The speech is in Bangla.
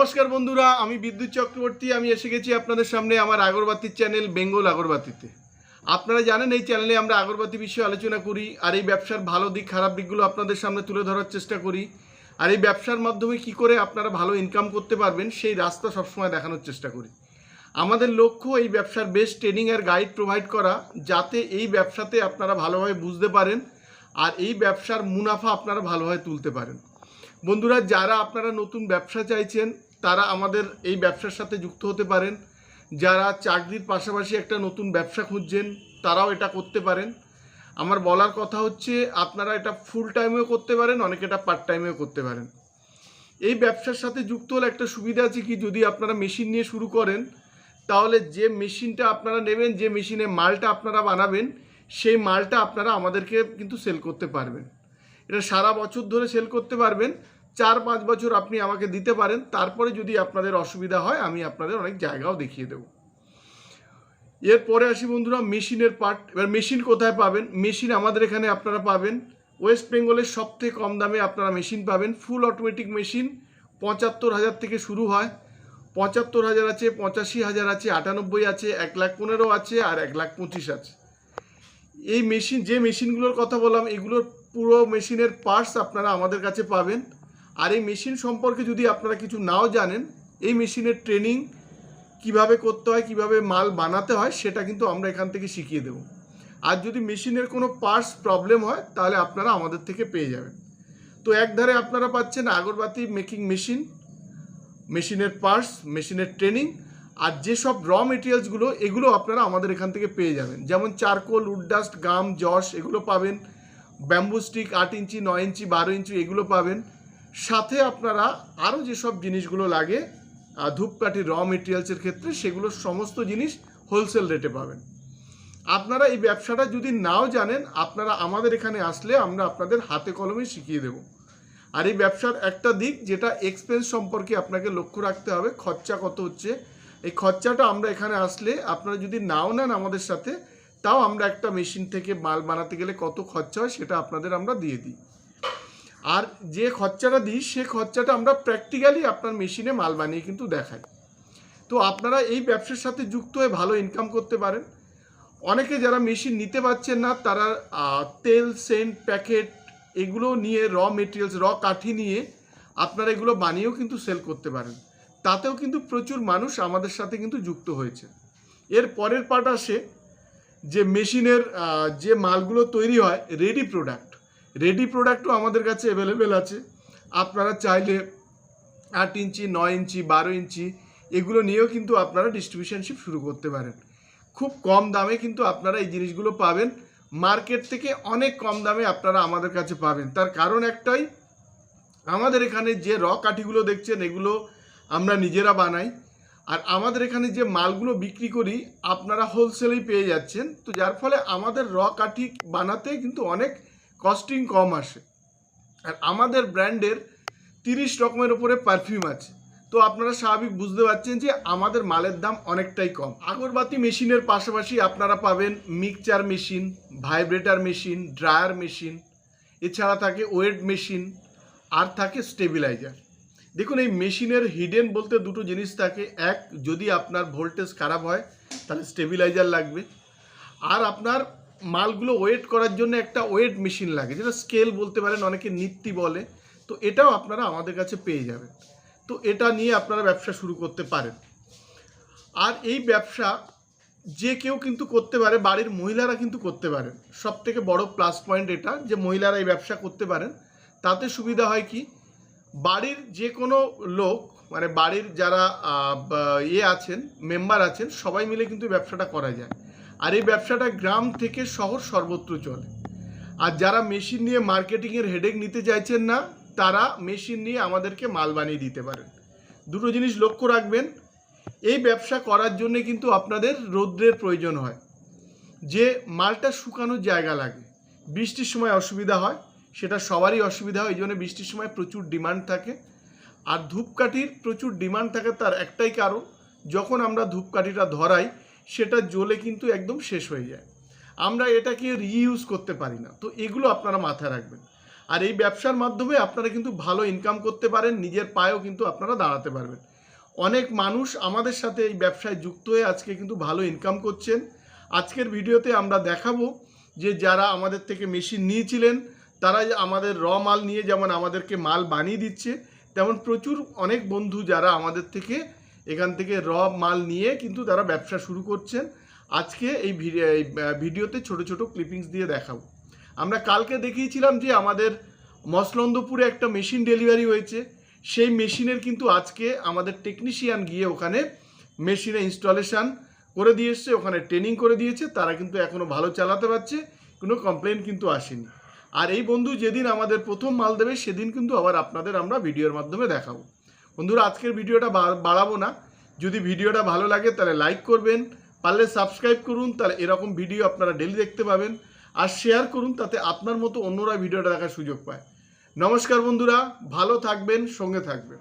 নমস্কার বন্ধুরা, আমি বিদ্যুৎ চক্রবর্তী, আমি এসে গেছি আপনাদের সামনে আমার আগরবাতির চ্যানেল বেঙ্গল আগরবাতিতে। আপনারা জানেন, এই চ্যানেলে আমরা আগরবাতি বিষয়ে আলোচনা করি, আর এই ব্যবসার ভালো দিক, খারাপ দিকগুলো আপনাদের সামনে তুলে ধরার চেষ্টা করি। আর এই ব্যবসার মাধ্যমে কি করে আপনারা ভালো ইনকাম করতে পারবেন, সেই রাস্তা সবসময় দেখানোর চেষ্টা করি। আমাদের লক্ষ্য এই ব্যবসার বেস্ট ট্রেনিং আর গাইড প্রোভাইড করা, যাতে এই ব্যবসাতে আপনারা ভালোভাবে বুঝতে পারেন, আর এই ব্যবসার মুনাফা আপনারা ভালোভাবে তুলতে পারেন। বন্ধুরা, যারা আপনারা নতুন ব্যবসা চাইছেন তারা আমাদের এই ব্যবসার সাথে যুক্ত হতে পারেন। যারা চাকরির পাশাপাশি একটা নতুন ব্যবসা খুঁজছেন, তারাও এটা করতে পারেন। আমার বলার কথা হচ্ছে, আপনারা এটা ফুল টাইমেও করতে পারেন, অনেকে এটা পার্ট টাইমেও করতে পারেন। এই ব্যবসার সাথে যুক্ত হলে একটা সুবিধা আছে কি, যদি আপনারা মেশিন নিয়ে শুরু করেন, তাহলে যে মেশিনটা আপনারা নেবেন, যে মেশিনে মালটা আপনারা বানাবেন, সেই মালটা আপনারা আমাদেরকে কিন্তু সেল করতে পারবেন। এটা সারা বছর ধরে সেল করতে পারবেন। চার পাঁচ বছর আপনি আমাকে দিতে পারেন, তারপরে যদি আপনাদের অসুবিধা হয়, আমি আপনাদের অনেক জায়গাও দেখিয়ে দেবো। এরপরে আসি বন্ধুরা, মেশিনের পার্ট এবার মেশিন কোথায় পাবেন? মেশিন আমাদের এখানে আপনারা পাবেন। ওয়েস্ট বেঙ্গলের সবথেকে কম দামে আপনারা মেশিন পাবেন। ফুল অটোমেটিক মেশিন, পঁচাত্তর হাজার থেকে শুরু হয়। পঁচাত্তর হাজার আছে, পঁচাশি হাজার আছে, আটানব্বই আছে, এক লাখ পনেরো আছে, আর এক লাখ পঁচিশ আছে। এই মেশিন, যে মেশিনগুলোর কথা বললাম, এগুলোর পুরো মেশিনের পার্টস আপনারা আমাদের কাছে পাবেন। আর এই মেশিন সম্পর্কে যদি আপনারা কিছু নাও জানেন, এই মেশিনের ট্রেনিং কীভাবে করতে হয়, কীভাবে মাল বানাতে হয়, সেটা কিন্তু আমরা এখান থেকে শিখিয়ে দেব। আর যদি মেশিনের কোনো পার্টস প্রবলেম হয়, তাহলে আপনারা আমাদের থেকে পেয়ে যাবেন। তো একধারে আপনারা পাচ্ছেন আগরবাতি মেকিং মেশিন মেশিনের পার্টস মেশিনের ট্রেনিং আর যেসব র মেটেরিয়ালসগুলো এগুলো আপনারা আমাদের এখান থেকে পেয়ে যাবেন। যেমন চারকোল উডডাস্ট গাম জস এগুলো পাবেন। ব্যাম্বু স্টিক আট ইঞ্চি, নয় ইঞ্চি, বারো ইঞ্চি, এগুলো পাবেন। সাথে আপনারা আরও যেসব জিনিসগুলো লাগে আহ, ধূপকাঠির র মেটেরিয়ালসের ক্ষেত্রে সেগুলো সমস্ত জিনিস হোলসেল রেটে পাবেন। আপনারা এই ব্যবসাটা যদি নাও জানেন আপনারা আমাদের এখানে আসলে আমরা আপনাদের হাতে কলমে শিখিয়ে দেবো। আর এই ব্যবসার একটা দিক যেটা এক্সপেন্স সম্পর্কে আপনাকে লক্ষ্য রাখতে হবে খরচা কত হচ্ছে। এই খরচাটা আমরা এখানে আসলে আপনারা যদি নাও নেন আমাদের সাথে তাও আমরা একটা মেশিন থেকে মাল বানাতে গেলে কত খরচা হয় সেটা আপনাদের আমরা দিয়ে দিই। আর যে খরচাটা দিই, সে খরচাটা আমরা প্র্যাকটিক্যালি আপনার মেশিনে মাল বানিয়ে কিন্তু দেখাই। তো আপনারা এই ব্যবসার সাথে যুক্ত হয়ে ভালো ইনকাম করতে পারেন। অনেকে যারা মেশিন নিতে পারছেন না, তারা তেল সেন্ট প্যাকেট এগুলো নিয়ে র মেটেরিয়ালস র কাঠি নিয়ে আপনারা এগুলো বানিয়েও কিন্তু সেল করতে পারেন। তাতেও কিন্তু প্রচুর মানুষ আমাদের সাথে কিন্তু যুক্ত হয়েছে। এর পরের পার্ট আসে যে মেশিনের যে মালগুলো তৈরি হয় রেডি প্রোডাক্ট রেডি প্রোডাক্টও আমাদের কাছে অ্যাভেলেবেল আছে। আপনারা চাইলে আট ইঞ্চি, নয় ইঞ্চি, বারো ইঞ্চি এগুলো নিয়েও কিন্তু আপনারা ডিস্ট্রিবিউশনশিপ শুরু করতে পারেন। খুব কম দামে কিন্তু আপনারা এই জিনিসগুলো পাবেন। মার্কেট থেকে অনেক কম দামে আপনারা আমাদের কাছে পাবেন। তার কারণ একটাই, আমাদের এখানে যে র কাঠিগুলো দেখছেন এগুলো আমরা নিজেরা বানাই। আর আমাদের এখানে যে মালগুলো বিক্রি করি, আপনারা হোলসেলেই পেয়ে যাচ্ছেন। তো যার ফলে আমাদের র কাঠি বানাতে কিন্তু অনেক কস্টিং কম আসে। আর আমাদের ব্র্যান্ডের তিরিশ রকমের উপরে পারফিউম আছে। তো আপনারা স্বাভাবিক বুঝতে পারছেন যে আমাদের মালের দাম অনেকটাই কম। আগরবাতি মেশিনের পাশাপাশি আপনারা পাবেন mixture machine vibrator machine dryer machine এছাড়া থাকে ওয়েট মেশিন আর থাকে স্টেবিলাইজার দেখুন, এই মেশিনের হিডেন বলতে দুটো জিনিস থাকে। এক, যদি আপনার ভোল্টেজ খারাপ হয়, তাহলে স্টেবিলাইজার লাগবে। আর আপনার মালগুলো ওয়েট করার জন্য একটা ওয়েট মেশিন লাগে, যেটা স্কেল বলতে পারেন, অনেকে নিত্যি বলে। তো এটাও আপনারা আমাদের কাছে পেয়ে যাবেন। তো এটা নিয়ে আপনারা ব্যবসা শুরু করতে পারেন। আর এই ব্যবসা যে কেউ কিন্তু করতে পারে, বাড়ির মহিলারা কিন্তু করতে পারেন। সব থেকে বড় প্লাস পয়েন্ট এটা, যে মহিলারা এই ব্যবসা করতে পারেন। তাতে সুবিধা হয় কি? বাড়ির যে কোনো লোক মানে বাড়ির যারা ইয়ে আছেন মেম্বার আছেন, সবাই মিলে কিন্তু ব্যবসাটা করা যায়। আর এই ব্যবসাটা গ্রাম থেকে শহর সর্বত্র চলে। আর যারা মেশিন নিয়ে মার্কেটিংয়ের হেডেক নিতে চাইছেন না, তারা মেশিন নিয়ে আমাদেরকে মাল বানিয়ে দিতে পারেন। দুটো জিনিস লক্ষ্য রাখবেন, এই ব্যবসা করার জন্য কিন্তু আপনাদের রৌদ্রের প্রয়োজন হয়। যে মালটা শুকানোর জায়গা লাগে, বৃষ্টির সময় অসুবিধা হয়, সেটা সবারই অসুবিধা হয়, এই জন্য বৃষ্টির সময় প্রচুর ডিমান্ড থাকে। আর ধূপকাঠির প্রচুর ডিমান্ড থাকে, তার একটাই কারণ, যখন আমরা ধূপকাঠিটা ধরাই সেটা জ্বলে কিন্তু একদম শেষ হয়ে যায়। আমরা এটাকে রিইউজ করতে পারি না। তো এগুলো আপনারা মাথায় রাখবেন। আর এই ব্যবসার মাধ্যমে আপনারা কিন্তু ভালো ইনকাম করতে পারেন, নিজের পায়েও কিন্তু আপনারা দাঁড়াতে পারবেন। অনেক মানুষ আমাদের সাথে এই ব্যবসায় যুক্ত হয়ে আজকে কিন্তু ভালো ইনকাম করছেন। আজকের ভিডিওতে আমরা দেখাবো যে যারা আমাদের থেকে মেশিন নিয়েছিলেন তারা আমাদের র মাল নিয়ে যেমন আমাদেরকে মাল বানিয়ে দিচ্ছে, তেমন প্রচুর অনেক বন্ধু যারা আমাদের থেকে এখান থেকে র মাল নিয়ে কিন্তু তারা ব্যবসা শুরু করছেন। আজকে এই ভিডি- এই, ভিডিওতে ছোট ছোট ক্লিপিংস দিয়ে দেখাবো। আমরা কালকে দেখিয়েছিলাম যে আমাদের মসলন্দপুরে একটা মেশিন ডেলিভারি হয়েছে। সেই মেশিনের কিন্তু আজকে আমাদের টেকনিশিয়ান গিয়ে ওখানে মেশিনে ইনস্টলেশন করে দিয়ে এসছে ওখানে ট্রেনিং করে দিয়েছে তারা কিন্তু এখনও ভালো চালাতে পারছে কোনো কমপ্লেন কিন্তু আসেনি। আর এই বন্ধু যেদিন আমাদের প্রথম মাল দেবে সেদিন কিন্তু আবার আপনাদের আমরা ভিডিওর মাধ্যমে দেখাবো। বন্ধুরা, আজকের ভিডিওটা বাড়াবো না। যদি ভিডিওটা ভালো লাগে, তাহলে লাইক করবেন। পারলে সাবস্ক্রাইব করুন, তাহলে এরকম ভিডিও আপনারা ডেলি দেখতে পাবেন। আর শেয়ার করুন, তাতে আপনার মতো অন্যরা ভিডিওটা দেখার সুযোগ পায়। নমস্কার বন্ধুরা, ভালো থাকবেন, সঙ্গে থাকবেন।